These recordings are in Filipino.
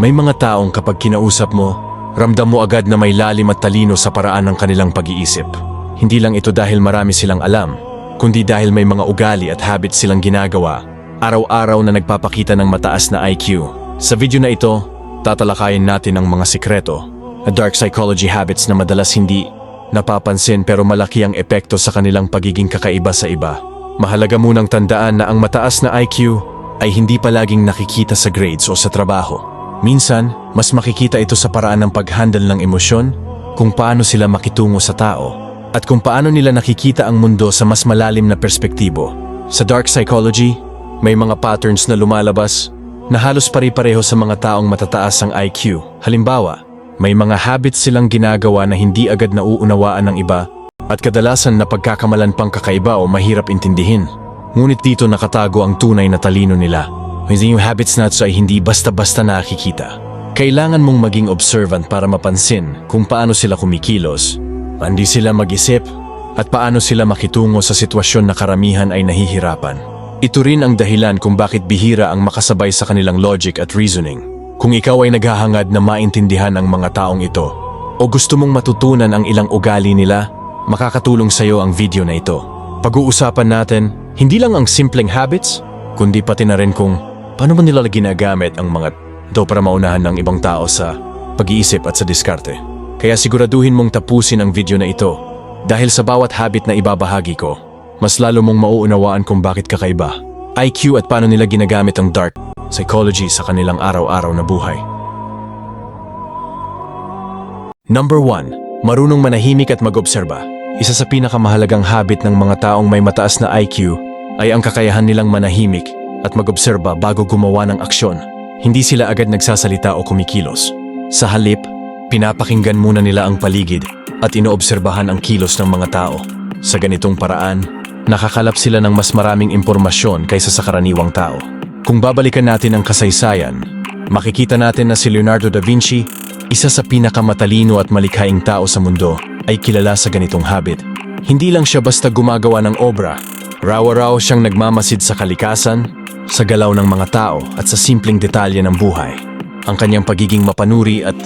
May mga taong kapag kinausap mo, ramdam mo agad na may lalim at talino sa paraan ng kanilang pag-iisip. Hindi lang ito dahil marami silang alam, kundi dahil may mga ugali at habits silang ginagawa, araw-araw na nagpapakita ng mataas na IQ. Sa video na ito, tatalakayin natin ang mga sikreto, na dark psychology habits na madalas hindi napapansin pero malaki ang epekto sa kanilang pagiging kakaiba sa iba. Mahalaga munang tandaan na ang mataas na IQ ay hindi palaging nakikita sa grades o sa trabaho. Minsan, mas makikita ito sa paraan ng pag-handle ng emosyon, kung paano sila makitungo sa tao, at kung paano nila nakikita ang mundo sa mas malalim na perspektibo. Sa dark psychology, may mga patterns na lumalabas na halos pare-pareho sa mga taong matataas ang IQ. Halimbawa, may mga habits silang ginagawa na hindi agad nauunawaan ng iba at kadalasan na pagkakamalan pang kakaiba o mahirap intindihin. Ngunit dito nakatago ang tunay na talino nila. Hindi yung habits ito ay hindi basta-basta nakikita. Kailangan mong maging observant para mapansin kung paano sila kumikilos, hindi sila mag-isip, at paano sila makitungo sa sitwasyon na karamihan ay nahihirapan. Ito rin ang dahilan kung bakit bihira ang makasabay sa kanilang logic at reasoning. Kung ikaw ay naghahangad na maintindihan ang mga taong ito, o gusto mong matutunan ang ilang ugali nila, makakatulong sa iyo ang video na ito. Pag-uusapan natin, hindi lang ang simpleng habits, kundi pati na rin kung paano mo nila ginagamit ang mga ito para maunahan ng ibang tao sa pag-iisip at sa diskarte. Kaya siguraduhin mong tapusin ang video na ito dahil sa bawat habit na ibabahagi ko, mas lalo mong mauunawaan kung bakit kakaiba. IQ at paano nila ginagamit ang dark psychology sa kanilang araw-araw na buhay. Number 1. Marunong manahimik at mag-obserba. Isa sa pinakamahalagang habit ng mga taong may mataas na IQ ay ang kakayahan nilang manahimik at mag-obserba bago gumawa ng aksyon. Hindi sila agad nagsasalita o kumikilos. Sa halip, pinapakinggan muna nila ang paligid at inoobserbahan ang kilos ng mga tao. Sa ganitong paraan, nakakalap sila ng mas maraming impormasyon kaysa sa karaniwang tao. Kung babalikan natin ang kasaysayan, makikita natin na si Leonardo da Vinci, isa sa pinakamatalino at malikhaing tao sa mundo, ay kilala sa ganitong habit. Hindi lang siya basta gumagawa ng obra, raw-raw siyang nagmamasid sa kalikasan, sa galaw ng mga tao at sa simpleng detalye ng buhay. Ang kanyang pagiging mapanuri at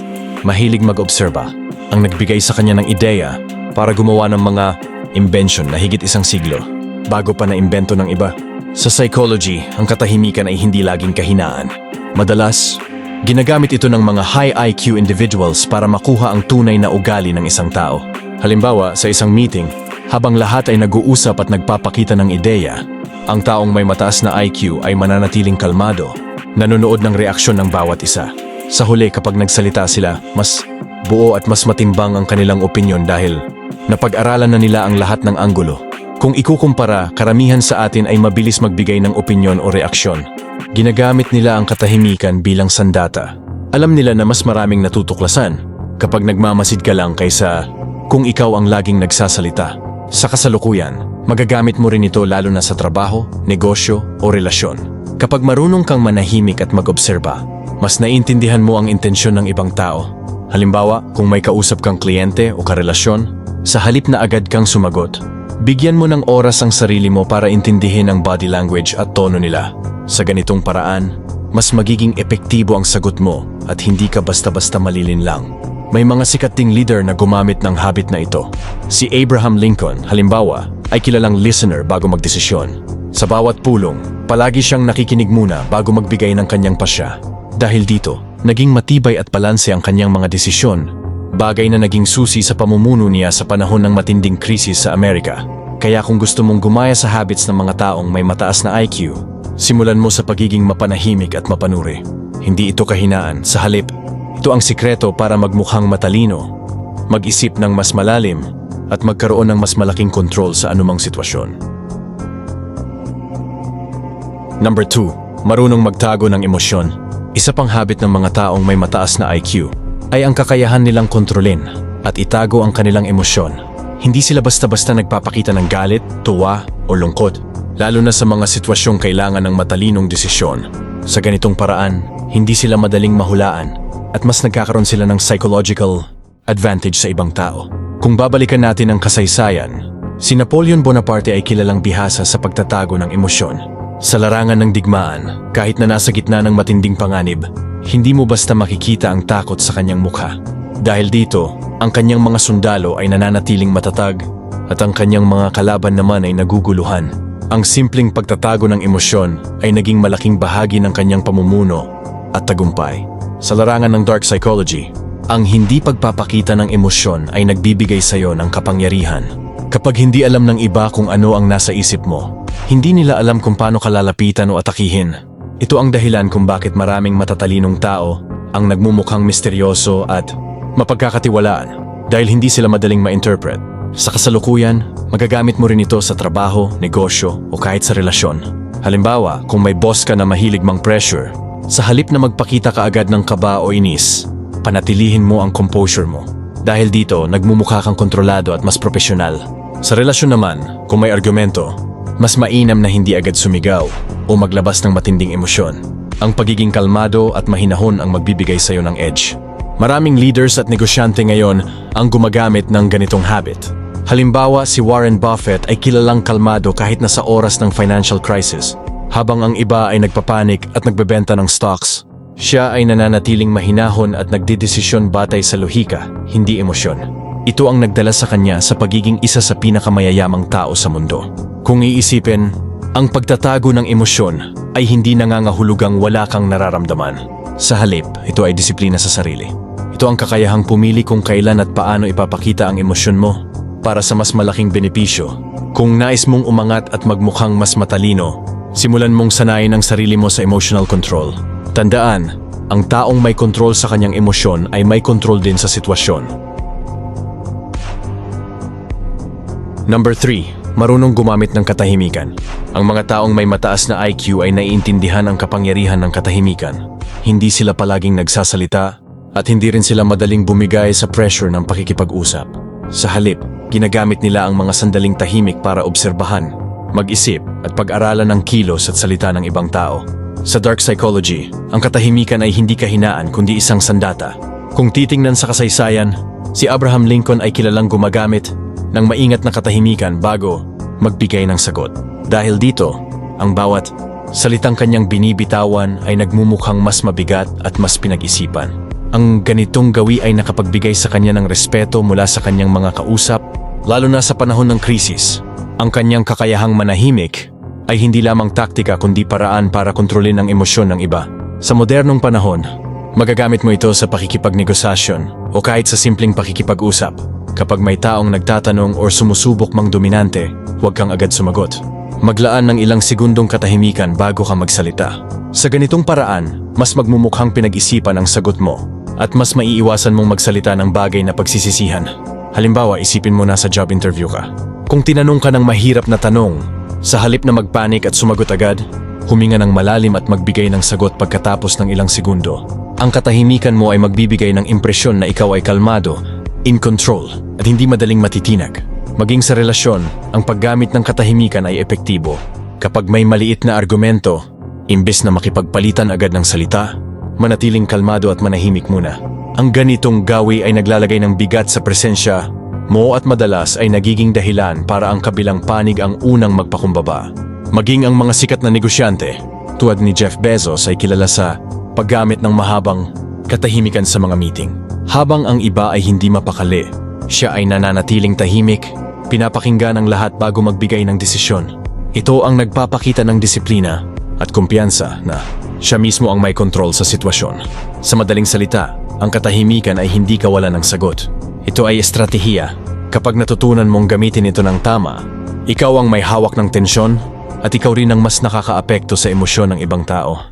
mahilig mag-obserba ang nagbigay sa kanya ng ideya para gumawa ng mga invention na higit isang siglo bago pa na imbento ng iba. Sa psychology, ang katahimikan ay hindi laging kahinaan. Madalas, ginagamit ito ng mga high IQ individuals para makuha ang tunay na ugali ng isang tao. Halimbawa, sa isang meeting, habang lahat ay nag-uusap at nagpapakita ng ideya, ang taong may mataas na IQ ay mananatiling kalmado, nanonood ng reaksyon ng bawat isa. Sa huli kapag nagsalita sila, mas buo at mas matimbang ang kanilang opinyon dahil napag-aralan na nila ang lahat ng anggulo. Kung ikukumpara, karamihan sa atin ay mabilis magbigay ng opinyon o reaksyon. Ginagamit nila ang katahimikan bilang sandata. Alam nila na mas maraming natutuklasan kapag nagmamasid ka lang kaysa kung ikaw ang laging nagsasalita. Sa kasalukuyan, magagamit mo rin ito lalo na sa trabaho, negosyo o relasyon. Kapag marunong kang manahimik at mag-obserba, mas naiintindihan mo ang intensyon ng ibang tao. Halimbawa, kung may kausap kang kliyente o karelasyon, sa halip na agad kang sumagot, bigyan mo ng oras ang sarili mo para intindihin ang body language at tono nila. Sa ganitong paraan, mas magiging epektibo ang sagot mo at hindi ka basta-basta malilin lang. May mga sikat ding leader na gumamit ng habit na ito. Si Abraham Lincoln, halimbawa, ay kilalang listener bago magdesisyon. Sa bawat pulong, palagi siyang nakikinig muna bago magbigay ng kanyang pasya. Dahil dito, naging matibay at balanse ang kanyang mga desisyon. Bagay na naging susi sa pamumuno niya sa panahon ng matinding krisis sa Amerika. Kaya kung gusto mong gumaya sa habits ng mga taong may mataas na IQ, simulan mo sa pagiging mapanahimik at mapanuri. Hindi ito kahinaan, sa halip, ito ang sikreto para magmukhang matalino, mag-isip ng mas malalim, at magkaroon ng mas malaking kontrol sa anumang sitwasyon. Number 2. Marunong magtago ng emosyon. Isa pang habit ng mga taong may mataas na IQ ay ang kakayahan nilang kontrolin at itago ang kanilang emosyon. Hindi sila basta-basta nagpapakita ng galit, tuwa o lungkot, lalo na sa mga sitwasyong kailangan ng matalinong desisyon. Sa ganitong paraan, hindi sila madaling mahulaan at mas nagkakaroon sila ng psychological advantage sa ibang tao. Kung babalikan natin ang kasaysayan, si Napoleon Bonaparte ay kilalang bihasa sa pagtatago ng emosyon. Sa larangan ng digmaan, kahit na nasa gitna ng matinding panganib, hindi mo basta makikita ang takot sa kanyang mukha. Dahil dito, ang kanyang mga sundalo ay nananatiling matatag at ang kanyang mga kalaban naman ay naguguluhan. Ang simpleng pagtatago ng emosyon ay naging malaking bahagi ng kanyang pamumuno at tagumpay. Sa larangan ng dark psychology, ang hindi pagpapakita ng emosyon ay nagbibigay sa iyo ng kapangyarihan. Kapag hindi alam ng iba kung ano ang nasa isip mo, hindi nila alam kung paano kalalapitan o atakihin. Ito ang dahilan kung bakit maraming matatalinong tao ang nagmumukhang misteryoso at mapagkakatiwalaan dahil hindi sila madaling ma-interpret. Sa kasalukuyan, magagamit mo rin ito sa trabaho, negosyo o kahit sa relasyon. Halimbawa, kung may boss ka na mahilig mang pressure, sa halip na magpakita ka agad ng kaba o inis, panatilihin mo ang composure mo. Dahil dito, nagmumukha kang kontrolado at mas profesional. Sa relasyon naman, kung may argumento, mas mainam na hindi agad sumigaw o maglabas ng matinding emosyon. Ang pagiging kalmado at mahinahon ang magbibigay sa iyo ng edge. Maraming leaders at negosyante ngayon ang gumagamit ng ganitong habit. Halimbawa, si Warren Buffett ay kilalang kalmado kahit nasa oras ng financial crisis. Habang ang iba ay nagpapanik at nagbebenta ng stocks, siya ay nananatiling mahinahon at nagdidesisyon batay sa lohika, hindi emosyon. Ito ang nagdala sa kanya sa pagiging isa sa pinakamayayamang tao sa mundo. Kung iisipin, ang pagtatago ng emosyon ay hindi nangangahulugang wala kang nararamdaman. Sa halip, ito ay disiplina sa sarili. Ito ang kakayahang pumili kung kailan at paano ipapakita ang emosyon mo para sa mas malaking benepisyo. Kung nais mong umangat at magmukhang mas matalino, simulan mong sanayin ang sarili mo sa emotional control. Tandaan, ang taong may control sa kanyang emosyon ay may control din sa sitwasyon. Number 3. Marunong gumamit ng katahimikan. Ang mga taong may mataas na IQ ay naiintindihan ang kapangyarihan ng katahimikan. Hindi sila palaging nagsasalita at hindi rin sila madaling bumigay sa pressure ng pakikipag-usap. Sa halip, ginagamit nila ang mga sandaling tahimik para obserbahan, mag-isip at pag-aralan ng kilos at salita ng ibang tao. Sa dark psychology, ang katahimikan ay hindi kahinaan kundi isang sandata. Kung titingnan sa kasaysayan, si Abraham Lincoln ay kilalang gumagamit ng maingat na katahimikan bago magbigay ng sagot. Dahil dito, ang bawat salitang kanyang binibitawan ay nagmumukhang mas mabigat at mas pinag-isipan. Ang ganitong gawi ay nakapagbigay sa kanya ng respeto mula sa kanyang mga kausap, lalo na sa panahon ng krisis. Ang kanyang kakayahang manahimik ay hindi lamang taktika kundi paraan para kontrolin ang emosyon ng iba. Sa modernong panahon, magagamit mo ito sa pakikipagnegosasyon o kahit sa simpleng pakikipag-usap. Kapag may taong nagtatanong o sumusubok mang dominante, huwag kang agad sumagot. Maglaan ng ilang segundong katahimikan bago ka magsalita. Sa ganitong paraan, mas magmumukhang pinag-isipan ang sagot mo at mas maiiwasan mong magsalita ng bagay na pagsisisihan. Halimbawa, isipin mo na sa job interview ka. Kung tinanong ka ng mahirap na tanong, sa halip na magpanik at sumagot agad, huminga ng malalim at magbigay ng sagot pagkatapos ng ilang segundo. Ang katahimikan mo ay magbibigay ng impresyon na ikaw ay kalmado, in control, at hindi madaling matitinag. Maging sa relasyon, ang paggamit ng katahimikan ay epektibo. Kapag may maliit na argumento, imbes na makipagpalitan agad ng salita, manatiling kalmado at manahimik muna. Ang ganitong gawi ay naglalagay ng bigat sa presensya mo at madalas ay nagiging dahilan para ang kabilang panig ang unang magpakumbaba. Maging ang mga sikat na negosyante, tuwad ni Jeff Bezos ay kilala sa paggamit ng mahabang katahimikan sa mga meeting. Habang ang iba ay hindi mapakali, siya ay nananatiling tahimik, pinapakinggan ang lahat bago magbigay ng desisyon. Ito ang nagpapakita ng disiplina at kumpiyansa na siya mismo ang may kontrol sa sitwasyon. Sa madaling salita, ang katahimikan ay hindi kawalan ng sagot. Ito ay estratehiya. Kapag natutunan mong gamitin ito ng tama, ikaw ang may hawak ng tensyon at ikaw rin ang mas nakakaapekto sa emosyon ng ibang tao.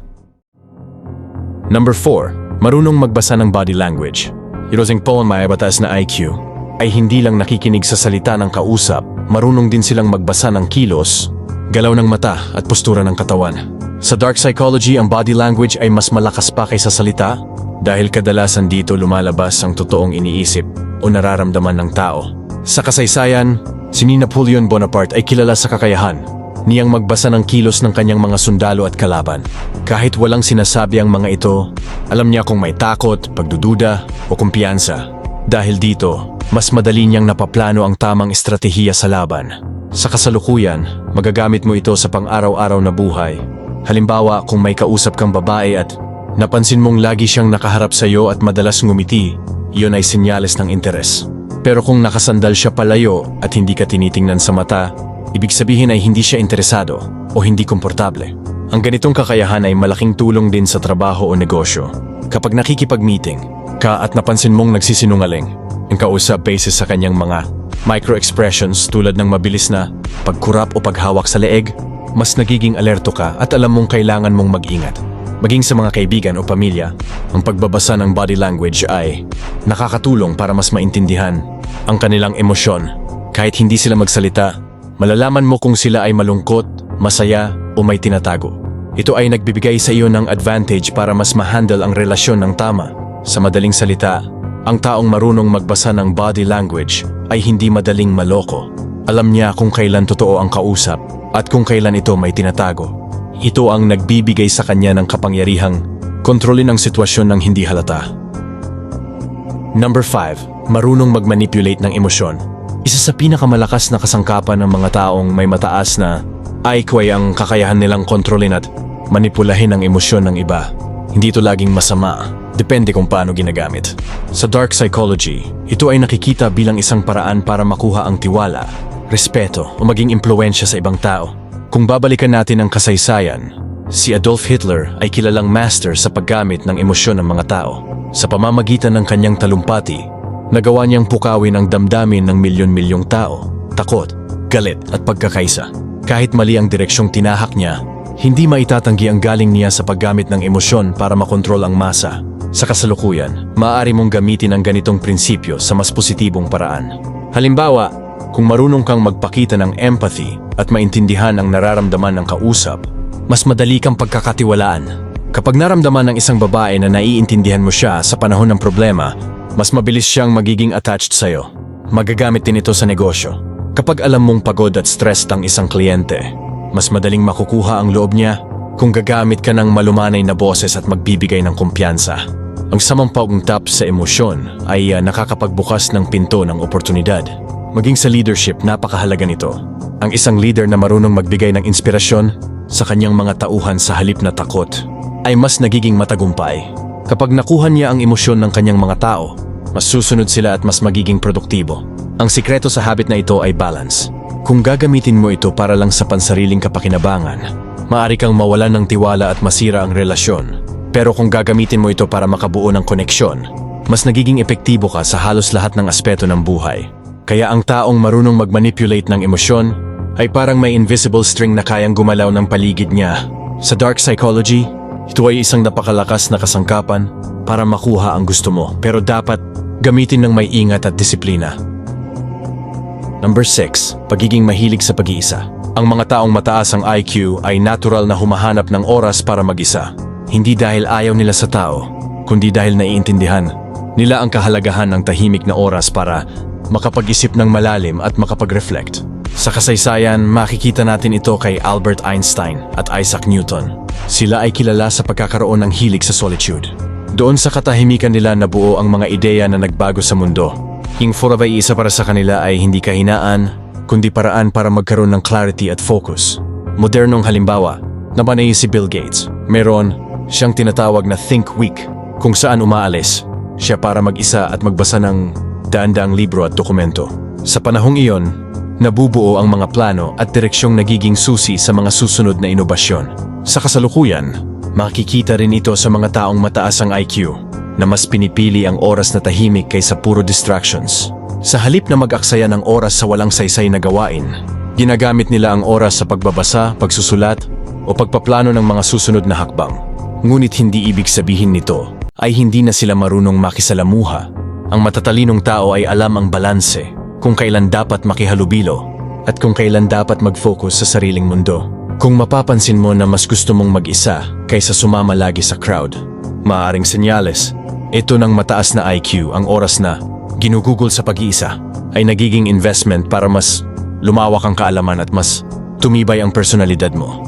Number 4. Marunong magbasa ng body language. Irosing Paul may batas na IQ ay hindi lang nakikinig sa salita ng kausap, marunong din silang magbasa ng kilos, galaw ng mata at postura ng katawan. Sa dark psychology, ang body language ay mas malakas pa kaysa salita dahil kadalasan dito lumalabas ang totoong iniisip o nararamdaman ng tao. Sa kasaysayan, si Napoleon Bonaparte ay kilala sa kakayahan niyang magbasa ng kilos ng kanyang mga sundalo at kalaban. Kahit walang sinasabi ang mga ito, alam niya kung may takot, pagdududa o kumpiyansa. Dahil dito, mas madali niyang napaplano ang tamang estratehiya sa laban. Sa kasalukuyan, magagamit mo ito sa pang-araw-araw na buhay. Halimbawa, kung may kausap kang babae at napansin mong lagi siyang nakaharap sa iyo at madalas ngumiti, iyon ay senyales ng interes. Pero kung nakasandal siya palayo at hindi ka tinitingnan sa mata, ibig sabihin ay hindi siya interesado o hindi komportable. Ang ganitong kakayahan ay malaking tulong din sa trabaho o negosyo. Kapag nakikipag-meeting ka at napansin mong nagsisinungaling, ang kausap basis sa kanyang mga micro-expressions tulad ng mabilis na pagkurap o paghawak sa leeg, mas nagiging alerto ka at alam mong kailangan mong mag-ingat. Maging sa mga kaibigan o pamilya, ang pagbabasa ng body language ay nakakatulong para mas maintindihan ang kanilang emosyon. Kahit hindi sila magsalita, malalaman mo kung sila ay malungkot, masaya o may tinatago. Ito ay nagbibigay sa iyo ng advantage para mas ma-handle ang relasyon ng tama. Sa madaling salita, ang taong marunong magbasa ng body language ay hindi madaling maloko. Alam niya kung kailan totoo ang kausap at kung kailan ito may tinatago. Ito ang nagbibigay sa kanya ng kapangyarihang kontrolin ang sitwasyon ng hindi halata. Number 5. Marunong magmanipulate ng emosyon. Isa sa pinakamalakas na kasangkapan ng mga taong may mataas na IQ ay ang kakayahan nilang kontrolin at manipulahin ang emosyon ng iba. Hindi ito laging masama, depende kung paano ginagamit. Sa dark psychology, ito ay nakikita bilang isang paraan para makuha ang tiwala, respeto o maging impluensya sa ibang tao. Kung babalikan natin ang kasaysayan, si Adolf Hitler ay kilalang master sa paggamit ng emosyon ng mga tao. Sa pamamagitan ng kanyang talumpati, nagawa niyang pukawin ang damdamin ng milyon-milyong tao, takot, galit at pagkakaisa. Kahit mali ang direksyong tinahak niya, hindi maitatanggi ang galing niya sa paggamit ng emosyon para makontrol ang masa. Sa kasalukuyan, maaari mong gamitin ang ganitong prinsipyo sa mas positibong paraan. Halimbawa, kung marunong kang magpakita ng empathy at maintindihan ang nararamdaman ng kausap, mas madali kang pagkakatiwalaan. Kapag naramdaman ng isang babae na naiintindihan mo siya sa panahon ng problema, mas mabilis siyang magiging attached sa'yo. Magagamit din ito sa negosyo. Kapag alam mong pagod at stressed ang isang kliyente, mas madaling makukuha ang loob niya kung gagamit ka ng malumanay na boses at magbibigay ng kumpiyansa. Ang samang pag-tap sa emosyon ay uh, nakakapagbukas ng pinto ng oportunidad. Maging sa leadership, napakahalaga nito. Ang isang leader na marunong magbigay ng inspirasyon sa kanyang mga tauhan sa halip na takot ay mas nagiging matagumpay. Kapag nakuha niya ang emosyon ng kanyang mga tao, mas susunod sila at mas magiging produktibo. Ang sikreto sa habit na ito ay balance. Kung gagamitin mo ito para lang sa pansariling kapakinabangan, maaari kang mawalan ng tiwala at masira ang relasyon. Pero kung gagamitin mo ito para makabuo ng koneksyon, mas nagiging epektibo ka sa halos lahat ng aspeto ng buhay. Kaya ang taong marunong magmanipulate ng emosyon ay parang may invisible string na kayang gumalaw ng paligid niya. Sa dark psychology, ito ay isang napakalakas na kasangkapan para makuha ang gusto mo pero dapat gamitin ng may ingat at disiplina. Number 6. Pagiging mahilig sa pag-iisa. Ang mga taong mataas ang IQ ay natural na humahanap ng oras para mag-isa. Hindi dahil ayaw nila sa tao, kundi dahil naiintindihan nila ang kahalagahan ng tahimik na oras para makapag-isip ng malalim at makapag-reflect. Sa kasaysayan, makikita natin ito kay Albert Einstein at Isaac Newton. Sila ay kilala sa pagkakaroon ng hilig sa solitude. Doon sa katahimikan nila nabuo ang mga ideya na nagbago sa mundo. Yung Furava isa para sa kanila ay hindi kahinaan, kundi paraan para magkaroon ng clarity at focus. Modernong halimbawa, napanay si Bill Gates. Meron siyang tinatawag na Think Week, kung saan umaalis siya para mag-isa at magbasa ng daan-daang libro at dokumento. Sa panahong iyon, nabubuo ang mga plano at direksyong nagiging susi sa mga susunod na inobasyon. Sa kasalukuyan, makikita rin ito sa mga taong mataas ang IQ na mas pinipili ang oras na tahimik kaysa puro distractions. Sa halip na mag-aksaya ng oras sa walang saysay na gawain, ginagamit nila ang oras sa pagbabasa, pagsusulat, o pagpaplano ng mga susunod na hakbang. Ngunit hindi ibig sabihin nito ay hindi na sila marunong makisalamuha. Ang matatalinong tao ay alam ang balanse kung kailan dapat makihalubilo at kung kailan dapat mag-focus sa sariling mundo. Kung mapapansin mo na mas gusto mong mag-isa kaysa sumama lagi sa crowd, maaring senyales, ito ng mataas na IQ ang oras na ginugugol sa pag-iisa ay nagiging investment para mas lumawak ang kaalaman at mas tumibay ang personalidad mo.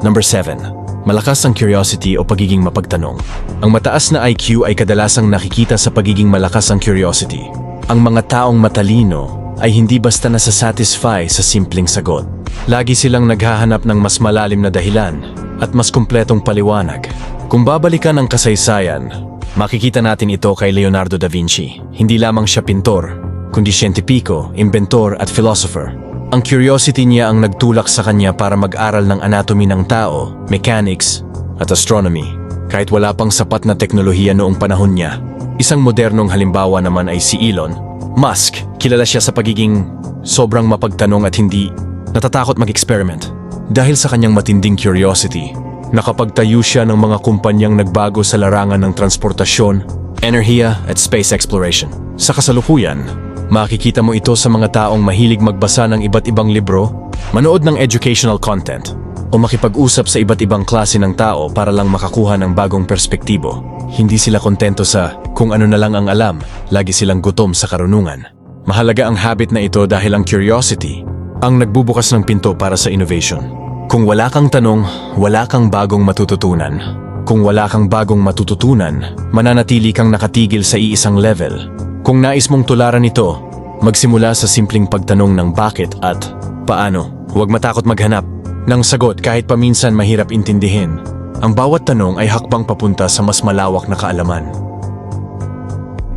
Number 7. Malakas ang curiosity o pagiging mapagtanong. Ang mataas na IQ ay kadalasang nakikita sa pagiging malakas ang curiosity. Ang mga taong matalino ay hindi basta nasasatisfy sa simpleng sagot. Lagi silang naghahanap ng mas malalim na dahilan at mas kumpletong paliwanag. Kung babalikan ang kasaysayan, makikita natin ito kay Leonardo da Vinci. Hindi lamang siya pintor, kundi siyentipiko, inventor at philosopher. Ang curiosity niya ang nagtulak sa kanya para mag-aral ng anatomy ng tao, mechanics, at astronomy. Kahit wala pang sapat na teknolohiya noong panahon niya. Isang modernong halimbawa naman ay si Elon Musk. Kilala siya sa pagiging sobrang mapagtanong at hindi natatakot mag-experiment. Dahil sa kanyang matinding curiosity, nakapagtayo siya ng mga kumpanyang nagbago sa larangan ng transportasyon, enerhiya at space exploration. Sa kasalukuyan, makikita mo ito sa mga taong mahilig magbasa ng iba't ibang libro, manood ng educational content, o makipag-usap sa iba't ibang klase ng tao para lang makakuha ng bagong perspektibo. Hindi sila kontento sa kung ano na lang ang alam, lagi silang gutom sa karunungan. Mahalaga ang habit na ito dahil ang curiosity ang nagbubukas ng pinto para sa innovation. Kung wala kang tanong, wala kang bagong matututunan. Kung wala kang bagong matututunan, mananatili kang nakatigil sa iisang level. Kung nais mong tularan ito, magsimula sa simpleng pagtanong ng bakit at paano. Huwag matakot maghanap ng sagot kahit paminsan mahirap intindihin. Ang bawat tanong ay hakbang papunta sa mas malawak na kaalaman.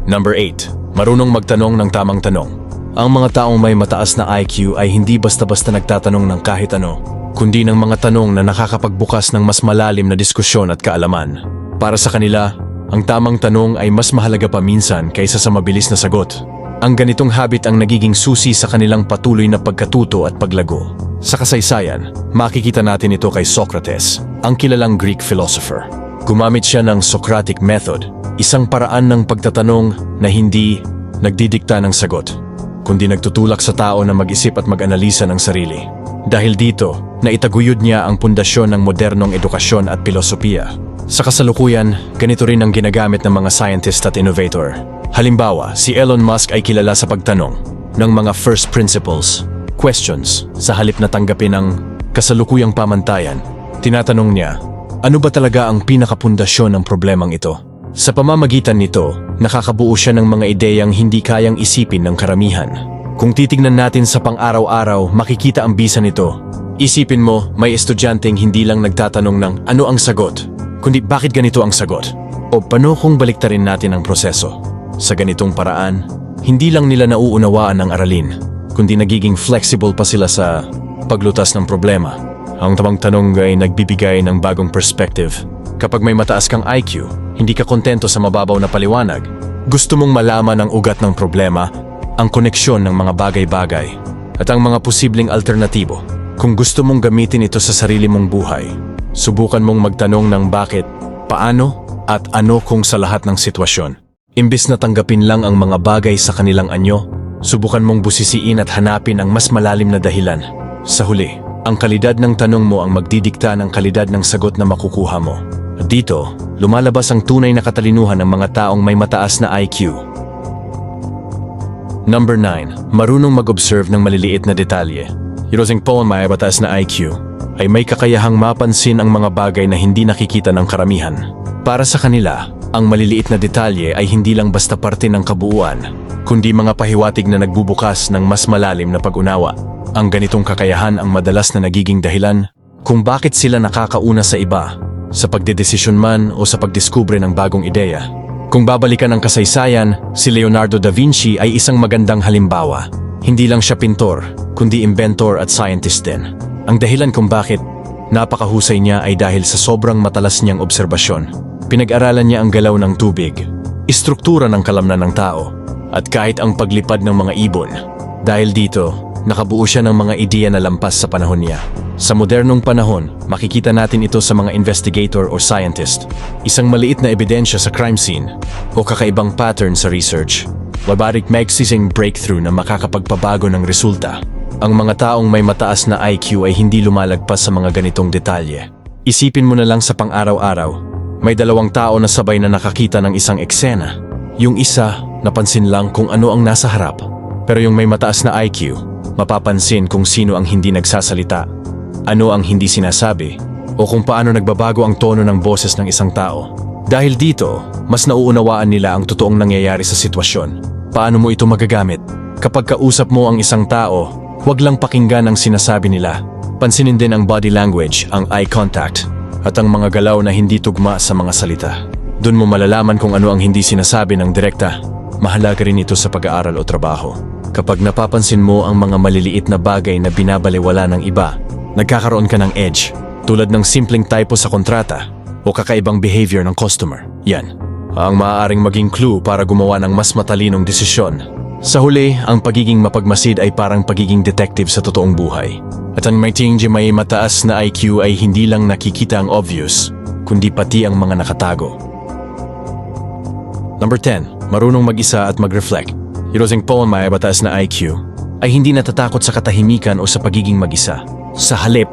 Number 8. Marunong magtanong ng tamang tanong. Ang mga taong may mataas na IQ ay hindi basta-basta nagtatanong ng kahit ano, kundi ng mga tanong na nakakapagbukas ng mas malalim na diskusyon at kaalaman. Para sa kanila, ang tamang tanong ay mas mahalaga pa minsan kaysa sa mabilis na sagot. Ang ganitong habit ang nagiging susi sa kanilang patuloy na pagkatuto at paglago. Sa kasaysayan, makikita natin ito kay Socrates, ang kilalang Greek philosopher. Gumamit siya ng Socratic method, isang paraan ng pagtatanong na hindi nagdidikta ng sagot, kundi nagtutulak sa tao na mag-isip at mag-analisa ng sarili. Dahil dito, naitaguyod niya ang pundasyon ng modernong edukasyon at pilosopiya. Sa kasalukuyan, ganito rin ang ginagamit ng mga scientist at innovator. Halimbawa, si Elon Musk ay kilala sa pagtanong ng mga first principles, questions, sa halip na tanggapin ang kasalukuyang pamantayan. Tinatanong niya, ano ba talaga ang pinakapundasyon ng problemang ito? Sa pamamagitan nito, nakakabuo siya ng mga ideyang hindi kayang isipin ng karamihan. Kung titignan natin sa pang-araw-araw, makikita ang bisa nito. Isipin mo, may estudyanteng hindi lang nagtatanong ng ano ang sagot, kundi bakit ganito ang sagot? O paano kung baliktarin natin ang proseso? Sa ganitong paraan, hindi lang nila nauunawaan ang aralin, kundi nagiging flexible pa sila sa paglutas ng problema. Ang tamang tanong ay nagbibigay ng bagong perspective. Kapag may mataas kang IQ, hindi ka kontento sa mababaw na paliwanag. Gusto mong malaman ang ugat ng problema, ang koneksyon ng mga bagay-bagay, at ang mga posibleng alternatibo. Kung gusto mong gamitin ito sa sarili mong buhay, subukan mong magtanong ng bakit, paano, at ano kung sa lahat ng sitwasyon. Imbis na tanggapin lang ang mga bagay sa kanilang anyo, subukan mong busisiin at hanapin ang mas malalim na dahilan. Sa huli, ang kalidad ng tanong mo ang magdidikta ng kalidad ng sagot na makukuha mo. Dito, lumalabas ang tunay na katalinuhan ng mga taong may mataas na IQ. Number 9. Marunong mag-observe ng maliliit na detalye. Yung po ang mataas na IQ ay may kakayahang mapansin ang mga bagay na hindi nakikita ng karamihan. Para sa kanila, ang maliliit na detalye ay hindi lang basta parte ng kabuuan, kundi mga pahiwatig na nagbubukas ng mas malalim na pag-unawa. Ang ganitong kakayahan ang madalas na nagiging dahilan kung bakit sila nakakauna sa iba, sa pagdedesisyon man o sa pagdiskubre ng bagong ideya. Kung babalikan ang kasaysayan, si Leonardo da Vinci ay isang magandang halimbawa. Hindi lang siya pintor, kundi inventor at scientist din. Ang dahilan kung bakit napakahusay niya ay dahil sa sobrang matalas niyang obserbasyon. Pinag-aralan niya ang galaw ng tubig, istruktura ng kalamnan ng tao, at kahit ang paglipad ng mga ibon. Dahil dito, nakabuo siya ng mga ideya na lampas sa panahon niya. Sa modernong panahon, makikita natin ito sa mga investigator or scientist. Isang maliit na ebidensya sa crime scene o kakaibang pattern sa research. Babarik magsising breakthrough na makakapagpabago ng resulta. Ang mga taong may mataas na IQ ay hindi lumalagpas sa mga ganitong detalye. Isipin mo na lang sa pang-araw-araw, may dalawang tao na sabay na nakakita ng isang eksena. Yung isa, napansin lang kung ano ang nasa harap. Pero yung may mataas na IQ, mapapansin kung sino ang hindi nagsasalita, ano ang hindi sinasabi, o kung paano nagbabago ang tono ng boses ng isang tao. Dahil dito, mas nauunawaan nila ang totoong nangyayari sa sitwasyon. Paano mo ito magagamit? Kapag kausap mo ang isang tao, huwag lang pakinggan ang sinasabi nila. Pansinin din ang body language, ang eye contact, at ang mga galaw na hindi tugma sa mga salita. Doon mo malalaman kung ano ang hindi sinasabi ng direkta. Mahalaga rin ito sa pag-aaral o trabaho. Kapag napapansin mo ang mga maliliit na bagay na binabaliwala ng iba, nagkakaroon ka ng edge, tulad ng simpleng typo sa kontrata o kakaibang behavior ng customer. Yan, ang maaaring maging clue para gumawa ng mas matalinong desisyon. Sa huli, ang pagiging mapagmasid ay parang pagiging detective sa totoong buhay. At ang may tingin may mataas na IQ ay hindi lang nakikita ang obvious, kundi pati ang mga nakatago. Number 10. Marunong mag-isa at mag-reflect. Yung Paul may mataas na IQ ay hindi natatakot sa katahimikan o sa pagiging mag-isa. Sa halip,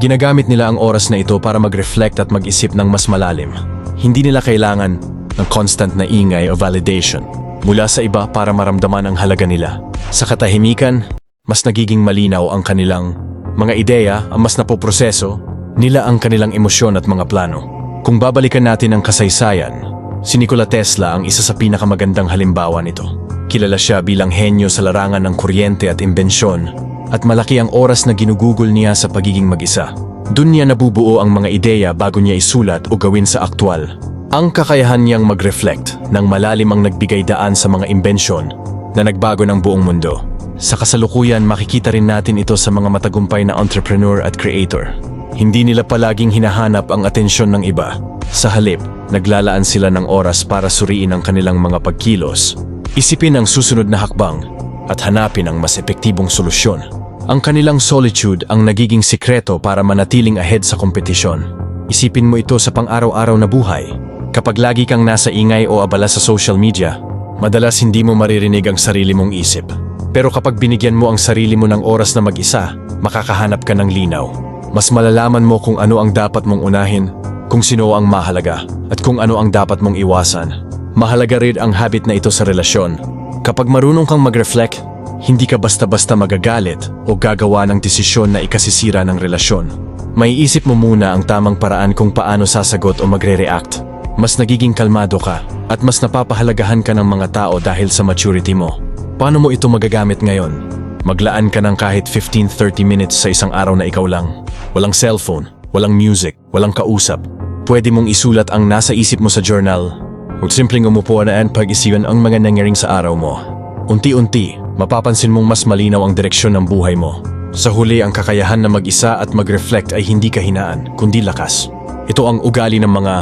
ginagamit nila ang oras na ito para mag-reflect at mag-isip ng mas malalim. Hindi nila kailangan ng constant na ingay o validation mula sa iba para maramdaman ang halaga nila. Sa katahimikan, mas nagiging malinaw ang kanilang mga ideya, ang mas napoproseso nila ang kanilang emosyon at mga plano. Kung babalikan natin ang kasaysayan, si Nikola Tesla ang isa sa pinakamagandang halimbawa nito. Kilala siya bilang henyo sa larangan ng kuryente at imbensyon at malaki ang oras na ginugugol niya sa pagiging mag-isa. Doon niya nabubuo ang mga ideya bago niya isulat o gawin sa aktwal. Ang kakayahan niyang mag-reflect ng malalim ang nagbigay daan sa mga imbensyon na nagbago ng buong mundo. Sa kasalukuyan, makikita rin natin ito sa mga matagumpay na entrepreneur at creator. Hindi nila palaging hinahanap ang atensyon ng iba. Sa halip, naglalaan sila ng oras para suriin ang kanilang mga pagkilos. Isipin ang susunod na hakbang at hanapin ang mas epektibong solusyon. Ang kanilang solitude ang nagiging sikreto para manatiling ahead sa kompetisyon. Isipin mo ito sa pang-araw-araw na buhay. Kapag lagi kang nasa ingay o abala sa social media, madalas hindi mo maririnig ang sarili mong isip. Pero kapag binigyan mo ang sarili mo ng oras na mag-isa, makakahanap ka ng linaw. Mas malalaman mo kung ano ang dapat mong unahin, kung sino ang mahalaga, at kung ano ang dapat mong iwasan. Mahalaga rin ang habit na ito sa relasyon. Kapag marunong kang mag-reflect, hindi ka basta-basta magagalit o gagawa ng desisyon na ikasisira ng relasyon. May isip mo muna ang tamang paraan kung paano sasagot o magre-react. Mas nagiging kalmado ka at mas napapahalagahan ka ng mga tao dahil sa maturity mo. Paano mo ito magagamit ngayon? Maglaan ka ng kahit 15-30 minutes sa isang araw na ikaw lang. Walang cellphone, walang music, walang kausap. Pwede mong isulat ang nasa isip mo sa journal. O simpleng umupo na pag-isipan ang mga nangyaring sa araw mo. Unti-unti, mapapansin mong mas malinaw ang direksyon ng buhay mo. Sa huli, ang kakayahan na mag-isa at mag-reflect ay hindi kahinaan, kundi lakas. Ito ang ugali ng mga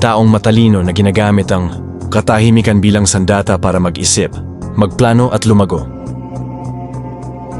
taong matalino na ginagamit ang katahimikan bilang sandata para mag-isip, magplano at lumago.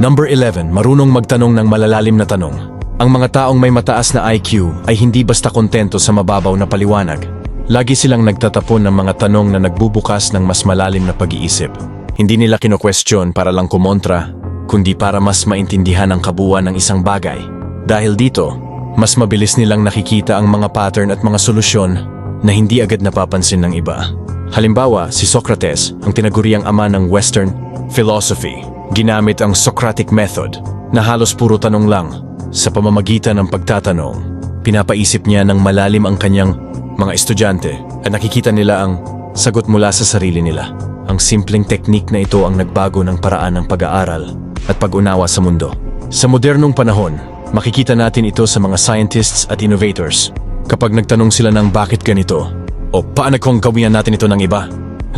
Number 11, marunong magtanong ng malalalim na tanong. Ang mga taong may mataas na IQ ay hindi basta kontento sa mababaw na paliwanag. Lagi silang nagtatapon ng mga tanong na nagbubukas ng mas malalim na pag-iisip. Hindi nila kino-question para lang kumontra, kundi para mas maintindihan ang kabuuan ng isang bagay. Dahil dito, mas mabilis nilang nakikita ang mga pattern at mga solusyon na hindi agad napapansin ng iba. Halimbawa, si Socrates, ang tinaguriang ama ng Western philosophy, ginamit ang Socratic method na halos puro tanong lang. Sa pamamagitan ng pagtatanong, pinapaisip niya ng malalim ang kanyang mga estudyante at nakikita nila ang sagot mula sa sarili nila. Ang simpleng teknik na ito ang nagbago ng paraan ng pag-aaral at pag-unawa sa mundo. Sa modernong panahon, makikita natin ito sa mga scientists at innovators. Kapag nagtanong sila ng bakit ganito, o paano kung gawin natin ito ng iba,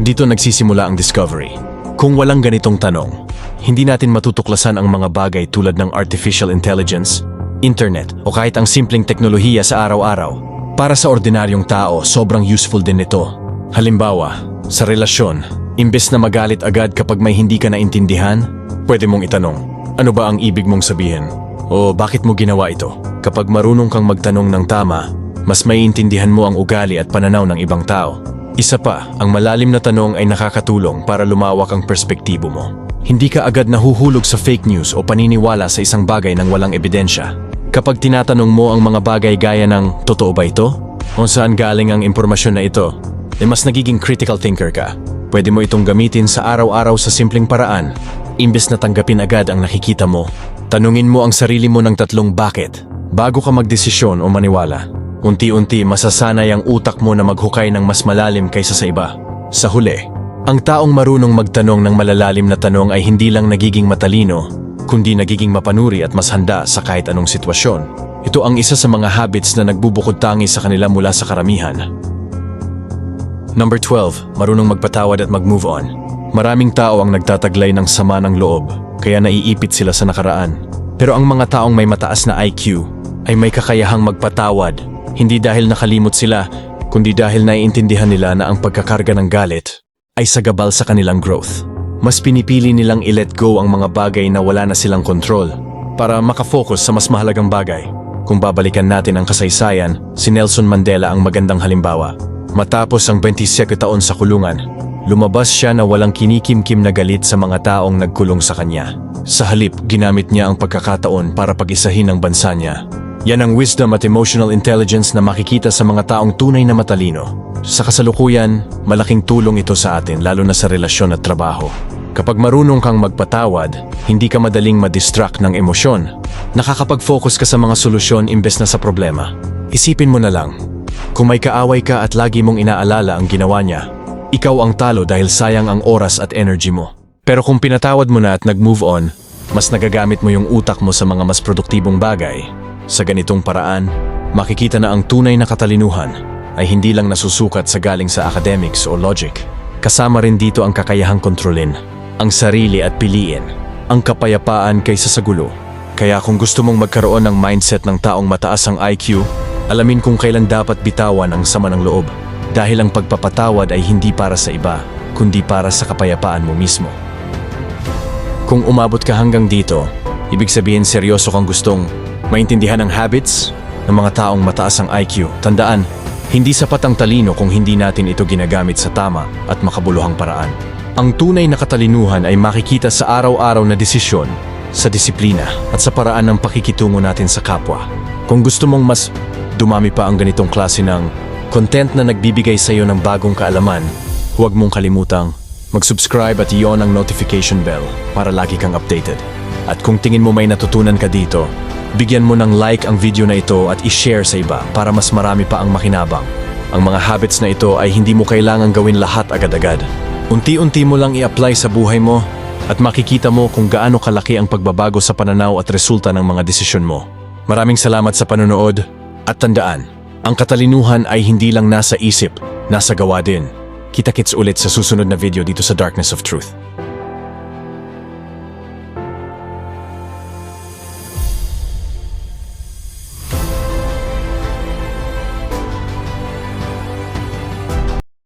dito nagsisimula ang discovery. Kung walang ganitong tanong, hindi natin matutuklasan ang mga bagay tulad ng artificial intelligence, internet o kahit ang simpleng teknolohiya sa araw-araw. Para sa ordinaryong tao, sobrang useful din ito. Halimbawa, sa relasyon, imbes na magalit agad kapag may hindi ka naintindihan, pwede mong itanong, ano ba ang ibig mong sabihin? O bakit mo ginawa ito? Kapag marunong kang magtanong ng tama, mas maiintindihan mo ang ugali at pananaw ng ibang tao. Isa pa, ang malalim na tanong ay nakakatulong para lumawak ang perspektibo mo. Hindi ka agad nahuhulog sa fake news o paniniwala sa isang bagay ng walang ebidensya. Kapag tinatanong mo ang mga bagay gaya ng, totoo ba ito? O saan galing ang impormasyon na ito? Eh mas nagiging critical thinker ka. Pwede mo itong gamitin sa araw-araw sa simpleng paraan. Imbes na tanggapin agad ang nakikita mo, tanungin mo ang sarili mo ng tatlong bakit bago ka magdesisyon o maniwala. Unti-unti masasanay ang utak mo na maghukay ng mas malalim kaysa sa iba. Sa huli, Ang taong marunong magtanong ng malalalim na tanong ay hindi lang nagiging matalino, kundi nagiging mapanuri at mas handa sa kahit anong sitwasyon. Ito ang isa sa mga habits na nagbubukod tangi sa kanila mula sa karamihan. Number 12, marunong magpatawad at mag-move on. Maraming tao ang nagtataglay ng sama ng loob, kaya naiipit sila sa nakaraan. Pero ang mga taong may mataas na IQ ay may kakayahang magpatawad, hindi dahil nakalimot sila, kundi dahil naiintindihan nila na ang pagkakarga ng galit ay sagabal sa kanilang growth. Mas pinipili nilang i-let go ang mga bagay na wala na silang kontrol para makafocus sa mas mahalagang bagay. Kung babalikan natin ang kasaysayan, si Nelson Mandela ang magandang halimbawa. Matapos ang 27 taon sa kulungan, lumabas siya na walang kinikimkim na galit sa mga taong nagkulong sa kanya. Sa halip, ginamit niya ang pagkakataon para pag-isahin ang bansa niya. Yan ang wisdom at emotional intelligence na makikita sa mga taong tunay na matalino. Sa kasalukuyan, malaking tulong ito sa atin lalo na sa relasyon at trabaho. Kapag marunong kang magpatawad, hindi ka madaling madistract ng emosyon. Nakakapag-focus ka sa mga solusyon imbes na sa problema. Isipin mo na lang, kung may kaaway ka at lagi mong inaalala ang ginawa niya, ikaw ang talo dahil sayang ang oras at energy mo. Pero kung pinatawad mo na at nag-move on, mas nagagamit mo yung utak mo sa mga mas produktibong bagay. Sa ganitong paraan, makikita na ang tunay na katalinuhan ay hindi lang nasusukat sa galing sa academics o logic. Kasama rin dito ang kakayahang kontrolin, ang sarili at piliin, ang kapayapaan kaysa sa gulo. Kaya kung gusto mong magkaroon ng mindset ng taong mataas ang IQ, alamin kung kailan dapat bitawan ang sama ng loob. Dahil ang pagpapatawad ay hindi para sa iba, kundi para sa kapayapaan mo mismo. Kung umabot ka hanggang dito, ibig sabihin seryoso kang gustong maintindihan ang habits ng mga taong mataas ang IQ. Tandaan, hindi sapat ang talino kung hindi natin ito ginagamit sa tama at makabuluhang paraan. Ang tunay na katalinuhan ay makikita sa araw-araw na desisyon, sa disiplina at sa paraan ng pakikitungo natin sa kapwa. Kung gusto mong mas dumami pa ang ganitong klase ng content na nagbibigay sa iyo ng bagong kaalaman, huwag mong kalimutang mag-subscribe at iyon ang notification bell para lagi kang updated. At kung tingin mo may natutunan ka dito, bigyan mo ng like ang video na ito at i-share sa iba para mas marami pa ang makinabang. Ang mga habits na ito ay hindi mo kailangan gawin lahat agad-agad. Unti-unti mo lang i-apply sa buhay mo at makikita mo kung gaano kalaki ang pagbabago sa pananaw at resulta ng mga desisyon mo. Maraming salamat sa panonood at tandaan, ang katalinuhan ay hindi lang nasa isip, nasa gawa din. Kita-kits ulit sa susunod na video dito sa Darkness of Truth.